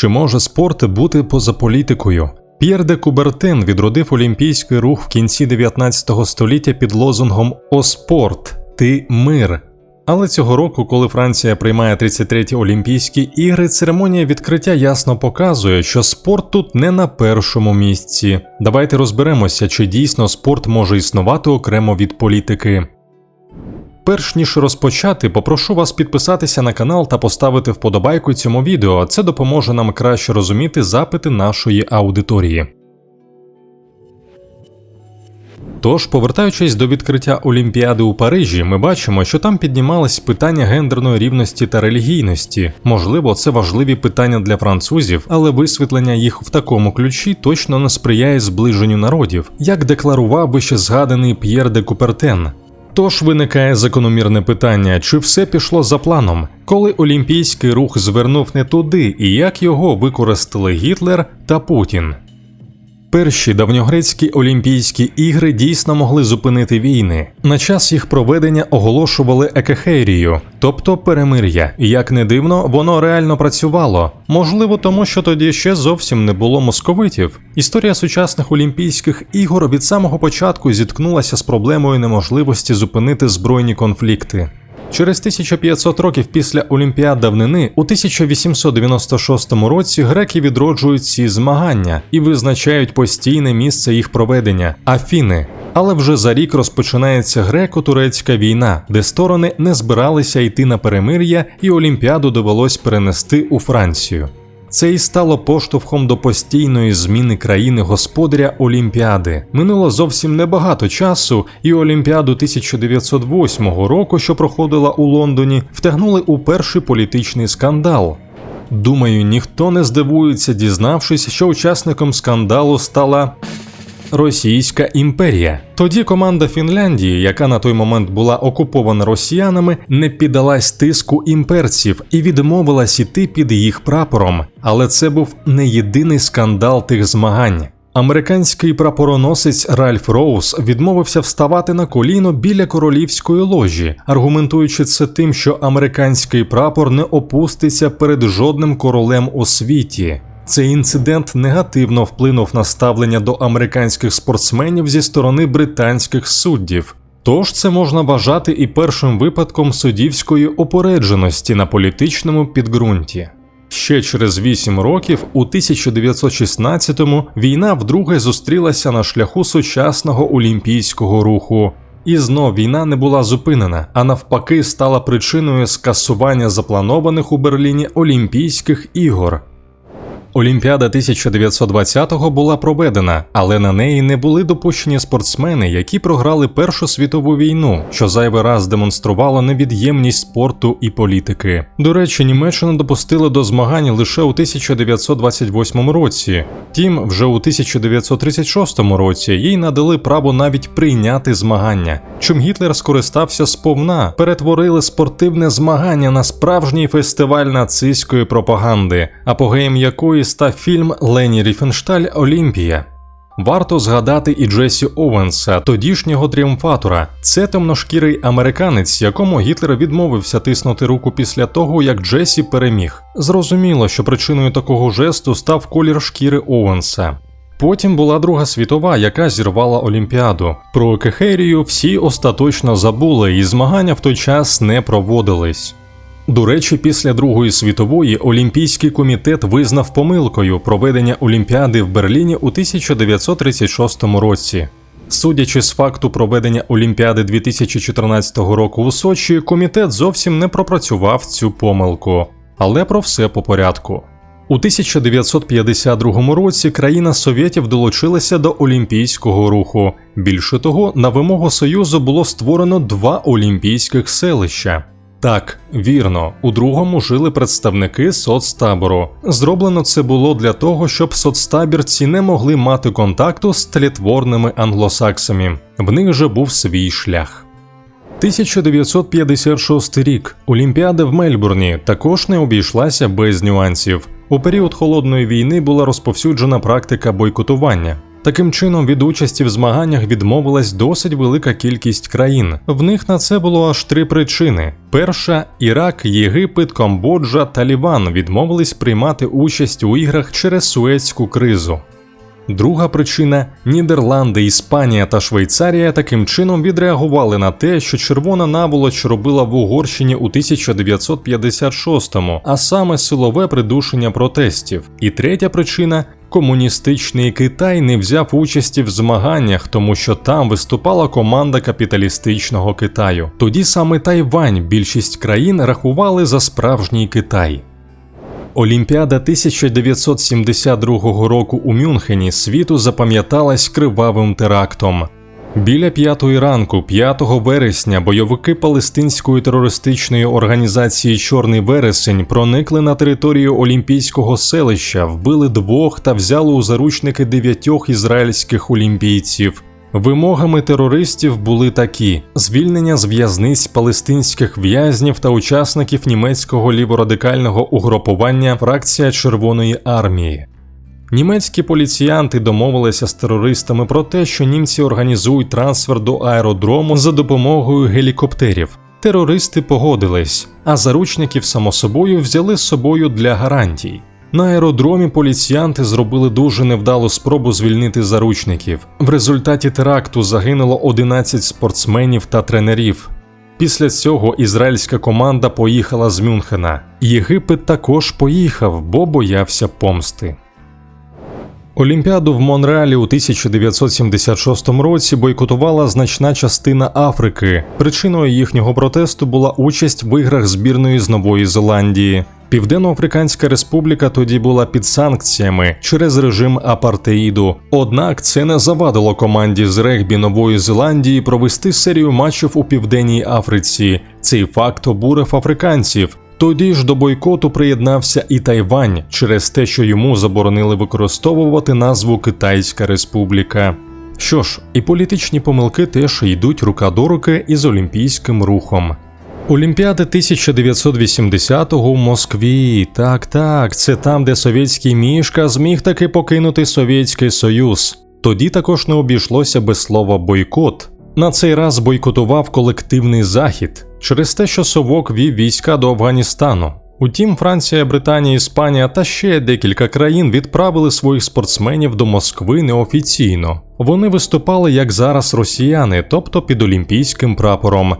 Чи може спорт бути поза політикою? П'єр де Кубертен відродив олімпійський рух в кінці 19 століття під лозунгом О спорт, ти мир. Але цього року, коли Франція приймає 33-ті Олімпійські ігри, церемонія відкриття ясно показує, що спорт тут не на першому місці. Давайте розберемося, чи дійсно спорт може існувати окремо від політики. Перш ніж розпочати, попрошу вас підписатися на канал та поставити вподобайку цьому відео. Це допоможе нам краще розуміти запити нашої аудиторії. Тож, повертаючись до відкриття Олімпіади у Парижі, ми бачимо, що там піднімались питання гендерної рівності та релігійності. Можливо, це важливі питання для французів, але висвітлення їх в такому ключі точно не сприяє зближенню народів, як декларував вище згаданий П'єр де Купертен. Тож виникає закономірне питання, чи все пішло за планом, коли олімпійський рух звернув не туди, і як його використали Гітлер та Путін. Перші давньогрецькі Олімпійські ігри дійсно могли зупинити війни. На час їх проведення оголошували екехерію, тобто перемир'я. Як не дивно, воно реально працювало. Можливо, тому що тоді ще зовсім не було московитів. Історія сучасних Олімпійських ігор від самого початку зіткнулася з проблемою неможливості зупинити збройні конфлікти. Через 1500 років після Олімпіад давнини у 1896 році греки відроджують ці змагання і визначають постійне місце їх проведення Афіни. Але вже за рік розпочинається греко-турецька війна, де сторони не збиралися йти на перемир'я, і Олімпіаду довелось перенести у Францію. Це і стало поштовхом до постійної зміни країни господаря Олімпіади. Минуло зовсім небагато часу, і Олімпіаду 1908 року, що проходила у Лондоні, втягнули у перший політичний скандал. Думаю, ніхто не здивується, дізнавшись, що учасником скандалу стала Російська імперія. Тоді команда Фінляндії, яка на той момент була окупована росіянами, не піддалась тиску імперців і відмовилась іти під їх прапором. Але це був не єдиний скандал тих змагань. Американський прапороносець Ральф Роуз відмовився вставати на коліно біля королівської ложі, аргументуючи це тим, що американський прапор не опуститься перед жодним королем у світі. Цей інцидент негативно вплинув на ставлення до американських спортсменів зі сторони британських суддів. Тож це можна вважати і першим випадком суддівської опередженості на політичному підґрунті. Ще через 8 років, у 1916-му, війна вдруге зустрілася на шляху сучасного олімпійського руху. І знов війна не була зупинена, а навпаки, стала причиною скасування запланованих у Берліні Олімпійських ігор. Олімпіада 1920-го була проведена, але на неї не були допущені спортсмени, які програли Першу світову війну, що зайвий раз демонструвало невід'ємність спорту і політики. До речі, Німеччину допустили до змагань лише у 1928 році. Втім, вже у 1936 році їй надали право навіть прийняти змагання. Чим Гітлер скористався сповна, перетворили спортивне змагання на справжній фестиваль нацистської пропаганди, апогеєм якої став фільм Лені Ріфеншталь Олімпія. Варто згадати і Джесі Оуенса, тодішнього тріумфатора. Це темношкірий американець, якому Гітлер відмовився тиснути руку після того, як Джесі переміг. Зрозуміло, що причиною такого жесту став колір шкіри Оуенса. Потім була Друга світова, яка зірвала Олімпіаду. Про Кехерію всі остаточно забули, і змагання в той час не проводились. До речі, після Другої світової Олімпійський комітет визнав помилкою проведення Олімпіади в Берліні у 1936 році. Судячи з факту проведення Олімпіади 2014 року у Сочі, комітет зовсім не пропрацював цю помилку. Але про все по порядку. У 1952 році країна Совєтів долучилася до олімпійського руху. Більше того, на вимогу Союзу було створено два олімпійських селища. Так, вірно, у другому жили представники соцтабору. Зроблено це було для того, щоб соцтабірці не могли мати контакту з тлітворними англосаксами. В них же був свій шлях. 1956 рік Олімпіада в Мельбурні також не обійшлася без нюансів. У період холодної війни була розповсюджена практика бойкотування. Таким чином, від участі в змаганнях відмовилась досить велика кількість країн. В них на це було аж три причини: перша Ірак, Єгипет, Камбоджа та Ліван відмовились приймати участь у іграх через Суецьку кризу. Друга причина Нідерланди, Іспанія та Швейцарія таким чином відреагували на те, що червона наволоч робила в Угорщині у 1956-му, а саме силове придушення протестів. І третя причина. Комуністичний Китай не взяв участі в змаганнях, тому що там виступала команда капіталістичного Китаю. Тоді саме Тайвань більшість країн рахували за справжній Китай. Олімпіада 1972 року у Мюнхені світу запам'яталась кривавим терактом. Біля п'ятої ранку, 5 вересня, бойовики палестинської терористичної організації Чорний вересень проникли на територію Олімпійського селища, вбили двох та взяли у заручники дев'ятьох ізраїльських олімпійців. Вимогами терористів були такі: звільнення з в'язниць палестинських в'язнів та учасників німецького ліворадикального угрупування фракція Червоної армії. Німецькі поліціянти домовилися з терористами про те, що німці організують трансфер до аеродрому за допомогою гелікоптерів. Терористи погодились, а заручників само собою взяли з собою для гарантій. На аеродромі поліціянти зробили дуже невдалу спробу звільнити заручників. В результаті теракту загинуло 11 спортсменів та тренерів. Після цього ізраїльська команда поїхала з Мюнхена. Єгипет також поїхав, бо боявся помсти. Олімпіаду в Монреалі у 1976 році бойкотувала значна частина Африки. Причиною їхнього протесту була участь в іграх збірної з Нової Зеландії. Південно-Африканська Республіка тоді була під санкціями через режим апартеїду. Однак це не завадило команді з регбі Нової Зеландії провести серію матчів у Південній Африці. Цей факт обурив африканців. Тоді ж до бойкоту приєднався і Тайвань через те, що йому заборонили використовувати назву Китайська Республіка. Що ж, і політичні помилки теж йдуть рука до руки із олімпійським рухом. Олімпіади 1980-го в Москві. Так, так, це там, де совєтський мішка зміг таки покинути Совєтський Союз. Тоді також не обійшлося без слова бойкот. На цей раз бойкотував колективний захід через те, що Совок вів війська до Афганістану. Утім, Франція, Британія, Іспанія та ще декілька країн відправили своїх спортсменів до Москви неофіційно. Вони виступали як зараз росіяни, тобто під олімпійським прапором.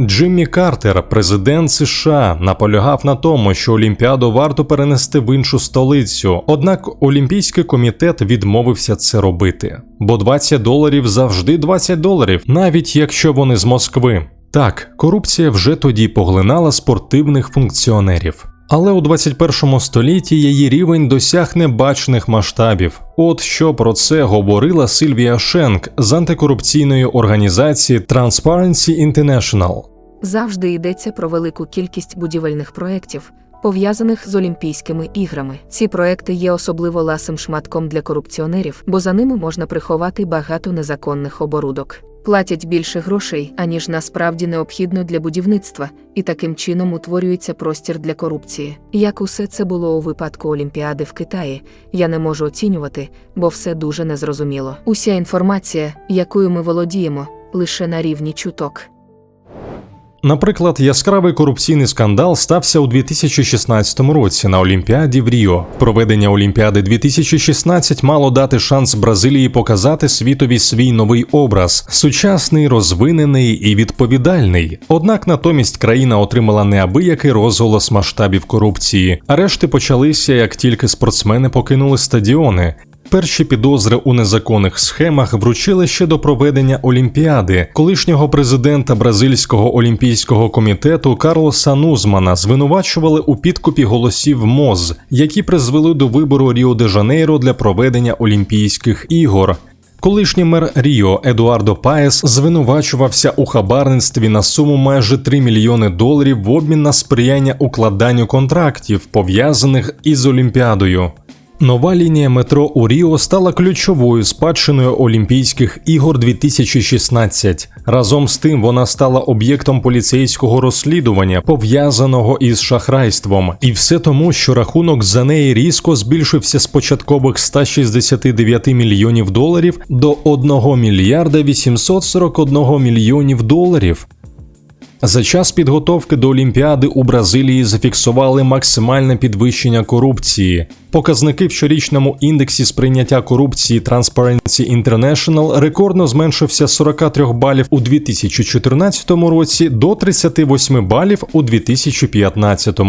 Джиммі Картер, президент США, наполягав на тому, що Олімпіаду варто перенести в іншу столицю. Однак Олімпійський комітет відмовився це робити. Бо 20 доларів завжди 20 доларів, навіть якщо вони з Москви. Так, корупція вже тоді поглинала спортивних функціонерів. Але у 21 столітті її рівень досяг небачених масштабів. От що про це говорила Сильвія Шенк з антикорупційної організації Transparency International. Завжди йдеться про велику кількість будівельних проєктів, пов'язаних з Олімпійськими іграми. Ці проекти є особливо ласим шматком для корупціонерів, бо за ними можна приховати багато незаконних оборудок. Платять більше грошей, аніж насправді необхідно для будівництва, і таким чином утворюється простір для корупції. Як усе це було у випадку Олімпіади в Китаї, я не можу оцінювати, бо все дуже незрозуміло. Уся інформація, якою ми володіємо, лише на рівні чуток. Наприклад, яскравий корупційний скандал стався у 2016 році на Олімпіаді в Ріо. Проведення Олімпіади 2016 мало дати шанс Бразилії показати світові свій новий образ сучасний, розвинений і відповідальний. Однак натомість країна отримала неабиякий розголос масштабів корупції. Арешти почалися, як тільки спортсмени покинули стадіони. Перші підозри у незаконних схемах вручили ще до проведення Олімпіади. Колишнього президента Бразильського олімпійського комітету Карлоса Нузмана звинувачували у підкупі голосів МОЗ, які призвели до вибору Ріо де Жанейро для проведення Олімпійських ігор. Колишній мер Ріо Едуардо Паес звинувачувався у хабарництві на суму майже 3 мільйони доларів в обмін на сприяння укладанню контрактів, пов'язаних із Олімпіадою. Нова лінія метро у Ріо стала ключовою спадщиною Олімпійських ігор 2016. Разом з тим вона стала об'єктом поліцейського розслідування, пов'язаного із шахрайством, і все тому, що рахунок за неї різко збільшився з початкових 169 мільйонів доларів до 1 мільярда 841 мільйонів доларів. За час підготовки до Олімпіади у Бразилії зафіксували максимальне підвищення корупції. Показники в щорічному індексі сприйняття корупції Transparency International рекордно зменшився з 43 балів у 2014 році до 38 балів у 2015.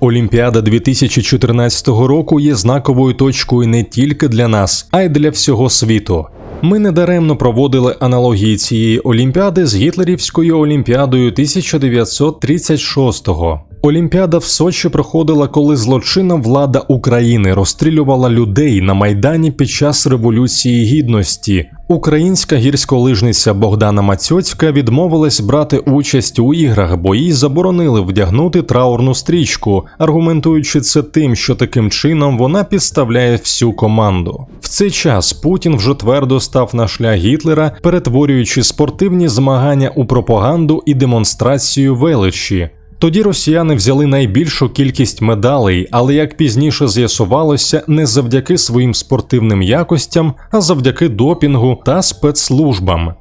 Олімпіада 2014 року є знаковою точкою не тільки для нас, а й для всього світу. Ми недаремно проводили аналогії цієї олімпіади з гітлерівською олімпіадою 1936-го. Олімпіада в Сочі проходила, коли злочинна влада України розстрілювала людей на майдані під час революції гідності. Українська гірськолижниця Богдана Мацьоцька відмовилась брати участь у іграх, бо їй заборонили вдягнути траурну стрічку, аргументуючи це тим, що таким чином вона підставляє всю команду. В цей час Путін вже твердо став на шлях Гітлера, перетворюючи спортивні змагання у пропаганду і демонстрацію величі. Тоді росіяни взяли найбільшу кількість медалей, але як пізніше з'ясувалося, не завдяки своїм спортивним якостям, а завдяки допінгу та спецслужбам.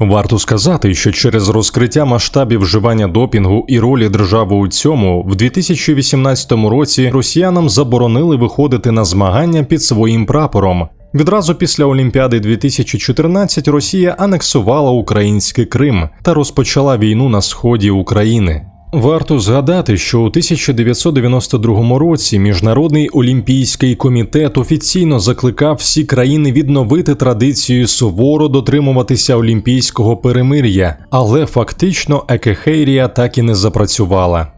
Варто сказати, що через розкриття масштабів вживання допінгу і ролі держави у цьому, в 2018 році росіянам заборонили виходити на змагання під своїм прапором. Відразу після Олімпіади 2014 Росія анексувала український Крим та розпочала війну на сході України. Варто згадати, що у 1992 році Міжнародний олімпійський комітет офіційно закликав всі країни відновити традицію суворо дотримуватися олімпійського перемир'я, але фактично екехейрія так і не запрацювала.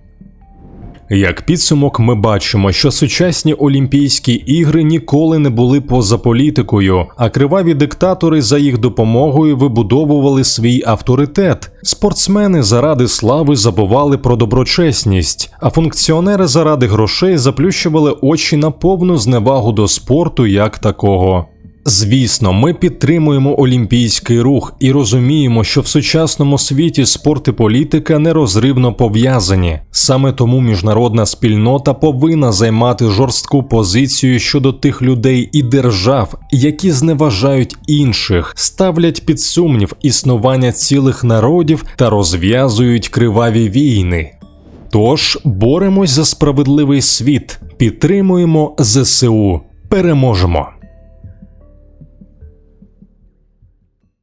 Як підсумок, ми бачимо, що сучасні Олімпійські ігри ніколи не були поза політикою, а криваві диктатори за їх допомогою вибудовували свій авторитет. Спортсмени заради слави забували про доброчесність, а функціонери заради грошей заплющували очі на повну зневагу до спорту як такого. Звісно, ми підтримуємо олімпійський рух і розуміємо, що в сучасному світі спорт і політика нерозривно пов'язані. Саме тому міжнародна спільнота повинна займати жорстку позицію щодо тих людей і держав, які зневажають інших, ставлять під сумнів існування цілих народів та розв'язують криваві війни. Тож боремось за справедливий світ, підтримуємо ЗСУ, переможемо.